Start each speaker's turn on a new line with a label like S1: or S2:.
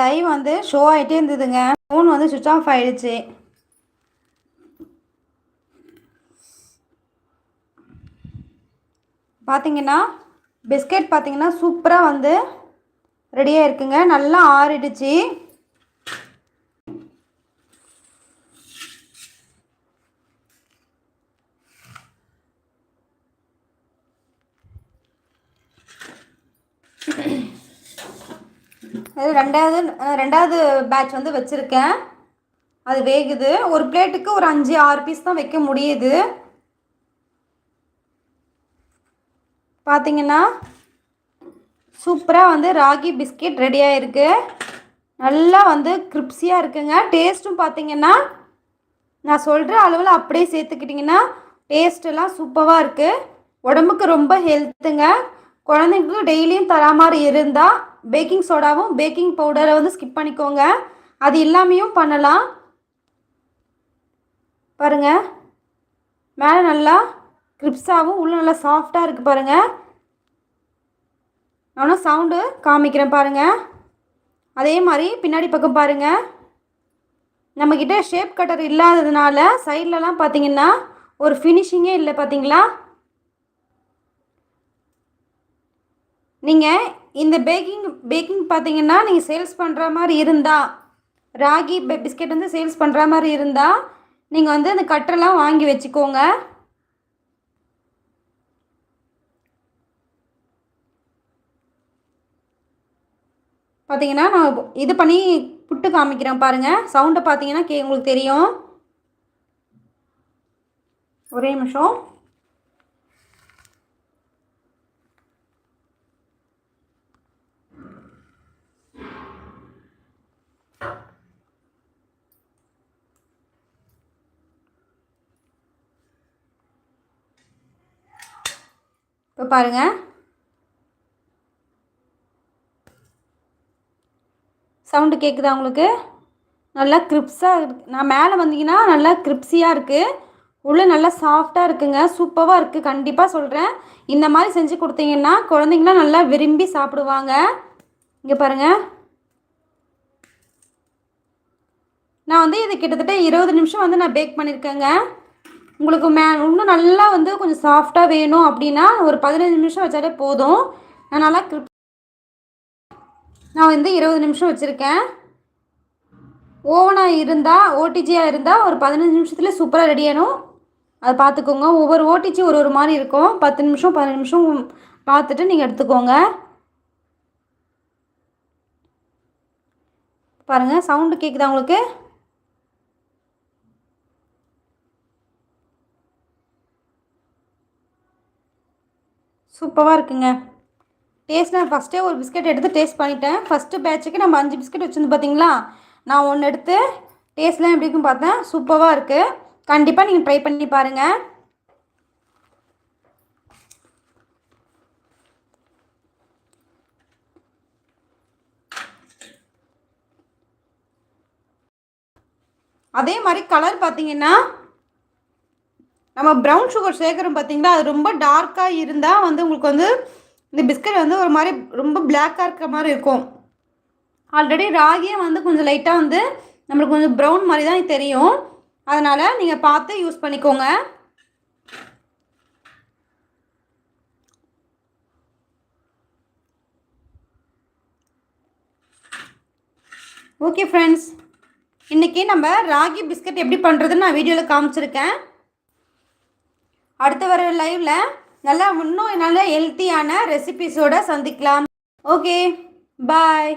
S1: Live வந்து show ஆகிட்டே இருந்ததுங்க. ஃபோன் வந்து சுவிட்ச் ஆஃப் ஆயிடுச்சு. பார்த்தீங்கன்னா பிஸ்கெட் பார்த்தீங்கன்னா சூப்பராக வந்து ரெடியாக இருக்குங்க நல்லா ஆறிடுச்சு. அது ரெண்டாவது ரெண்டாவது பேட்ச் வந்து வச்சுருக்கேன். அது வேகுது. ஒரு பிளேட்டுக்கு ஒரு அஞ்சு ஆறு பீஸ் தான் வைக்க முடியுது. பார்த்தீங்கன்னா சூப்பராக வந்து ராகி பிஸ்கெட் ரெடியாக இருக்குது நல்லா வந்து கிரிப்ஸியாக இருக்குங்க. டேஸ்ட்டும் பார்த்தீங்கன்னா நான் சொல்கிற அளவில் அப்படியே சேர்த்துக்கிட்டிங்கன்னா டேஸ்ட்டெல்லாம் சூப்பராக இருக்குது உடம்புக்கு ரொம்ப ஹெல்த்துங்க குழந்தைங்களுக்கு டெய்லியும் தரா மாதிரி இருந்தால் பேக்கிங் சோடாவும் பேக்கிங் பவுடரை வந்து ஸ்கிப் பண்ணிக்கோங்க. அது இல்லாமையும் பண்ணலாம். பாருங்கள் மேலே நல்லா கிரிப்ஸாகவும் உள்ளே நல்லா சாஃப்டாக இருக்குது பாருங்கள் நானும் சவுண்டு காமிக்கிறேன் பாருங்கள் அதே மாதிரி பின்னாடி பக்கம் பாருங்கள் நம்மக்கிட்ட ஷேப் கட்டர் இல்லாததுனால சைட்லலாம் பார்த்தீங்கன்னா ஒரு ஃபினிஷிங்கே இல்லை பார்த்தீங்களா நீங்கள் இந்த பேக்கிங் பேக்கிங் பார்த்தீங்கன்னா நீங்கள் சேல்ஸ் பண்ணுற மாதிரி இருந்தால் ராகி பிஸ்கெட் வந்து சேல்ஸ் பண்ணுற மாதிரி இருந்தால் நீங்கள் வந்து அந்த கட்டெல்லாம் வாங்கி வச்சுக்கோங்க. பார்த்தீங்கன்னா நான் இது பண்ணி புட்டு காமிக்கிறேன் பாருங்கள் சவுண்டை பார்த்தீங்கன்னா கே உங்களுக்கு தெரியும். ஒரே நிமிஷம். இப்போ பாருங்கள் சவுண்டு கேட்குதா உங்களுக்கு? நல்லா கிரிப்ஸாக இருக்கு. நான் மேலே வந்தீங்கன்னா நல்லா கிரிப்ஸியாக இருக்குது உள்ளே நல்லா சாஃப்டாக இருக்குங்க. சூப்பராக இருக்குது கண்டிப்பாக சொல்கிறேன் இந்த மாதிரி செஞ்சு கொடுத்தீங்கன்னா குழந்தைங்களாம் நல்லா விரும்பி சாப்பிடுவாங்க. இங்கே பாருங்கள் நான் வந்து இது கிட்டத்தட்ட இருபது நிமிஷம் வந்து நான் பேக் பண்ணியிருக்கேங்க உங்களுக்கு மே இன்னும் நல்லா வந்து கொஞ்சம் சாஃப்டாக வேணும் அப்படின்னா ஒரு பதினஞ்சு நிமிஷம் வச்சாலே போதும். நான் நல்லா கிரிப் நான் வந்து இருபது நிமிஷம் வச்சுருக்கேன். ஓவனாக இருந்தால் ஓடிஜியாக இருந்தால் ஒரு பதினஞ்சு நிமிஷத்தில் சூப்பராக ரெடி ஆகணும் அதை பார்த்துக்கோங்க. ஒவ்வொரு ஓடிஜி ஒரு ஒரு மாதிரி இருக்கும். பத்து நிமிஷம் பதினஞ்சு நிமிஷம் பார்த்துட்டு நீங்கள் எடுத்துக்கோங்க. பாருங்கள் சவுண்டு கேட்குதா உங்களுக்கு? சூப்பராக இருக்குங்க. டேஸ்ட் நான் ஃபஸ்ட்டே ஒரு பிஸ்கட் எடுத்து டேஸ்ட் பண்ணிட்டேன். ஃபஸ்ட்டு பேட்சுக்கு நம்ம அஞ்சு பிஸ்கட் வச்சுருந்து பார்த்தீங்களா நான் ஒன்று எடுத்து டேஸ்ட்லாம் எப்படி இருக்குன்னு பார்த்தேன். சூப்பராக இருக்குது கண்டிப்பாக நீங்கள் ட்ரை பண்ணி பாருங்கள் அதே மாதிரி கலர் பார்த்தீங்கன்னா நம்ம ப்ரௌன் சுகர் சேர்க்குறோம் பார்த்தீங்களா? அது ரொம்ப டார்க்காக இருந்தால் வந்து உங்களுக்கு வந்து இந்த பிஸ்கட் வந்து ஒரு மாதிரி ரொம்ப பிளாக்காக இருக்கிற மாதிரி இருக்கும். ஆல்ரெடி ராகியே வந்து கொஞ்சம் லைட்டாக வந்து நம்மளுக்கு கொஞ்சம் ப்ரௌன் மாதிரி தான் தெரியும். அதனால் நீங்கள் பார்த்து யூஸ் பண்ணிக்கோங்க. ஓகே ஃப்ரெண்ட்ஸ் இன்றைக்கி நம்ம ராகி பிஸ்கட் எப்படி பண்ணுறதுன்னு நான் வீடியோவில் காமிச்சிருக்கேன். அடுத்து வர லைவில் நல்லா இன்னும் நல்ல ஹெல்த்தியான ரெசிபிஸோட சந்திக்கலாம். Okay bye